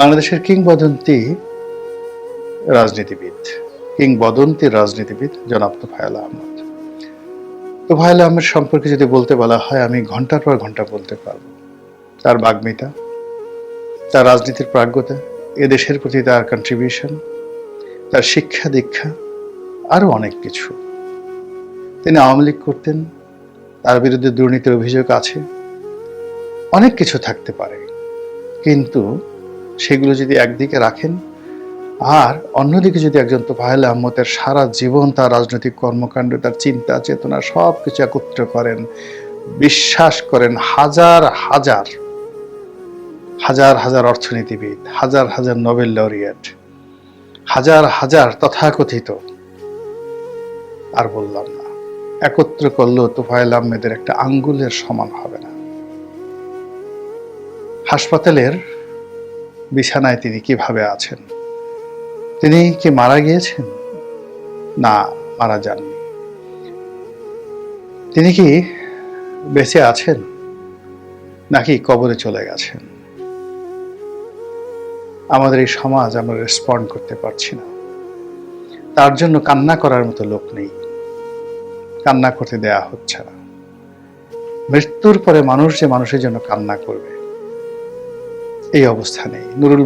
বাংলাদেশের কিংবদন্তি রাজনীতিবিদ কিংবদন্তি রাজনীতিবিদ জনাব তোফায়েল আহমদ। তোফায়েল আহমেদ সম্পর্কে যদি বলতে বলা হয়, আমি ঘণ্টার পর ঘণ্টা বলতে পারব। তার বাগ্মিতা, তার রাজনীতির প্রাজ্ঞতা, এদেশের প্রতি তার কন্ট্রিবিউশন তার শিক্ষা দীক্ষা, আরও অনেক কিছু। তিনি আওয়ামী লীগ করতেন, তার বিরুদ্ধে দুর্নীতির অভিযোগ আছে, অনেক কিছু থাকতে পারে। কিন্তু সেগুলো যদি একদিকে রাখেন, আর অন্যদিকে যদি একজন তোফাহেল আহমদের সারা জীবন তার রাজনৈতিক কর্মকাণ্ড, তার চিন্তা, চেতনা সব কিছু একত্র করেন, বিশ্বাস করেন হাজার হাজার হাজার হাজার অর্থনীতিবিদ, হাজার হাজার নোবেল লরিয়েট, হাজার হাজার তথাকথিত, আর বললাম না। একত্র করলেও তোফায়েল আহমেদের একটা আঙ্গুলের সমান হবে না। হাসপাতালের বিছানায় তিনি কীভাবে আছেন? তিনি কি মারা গিয়েছেন? না, মারা যাননি। তিনি কি বেঁচে আছেন? নাকি কবরে চলে গেছেন? আমাদের এই সমাজ আমরা রেসপন্ড করতে পারছি না। তার জন্য কান্না করার মতো লোক নেই। কান্না করতে দেয়া হচ্ছে না। মৃত্যুর পরে মানুষ যে মানুষের জন্য কান্না করবে এই অবস্থা নেই নুরুল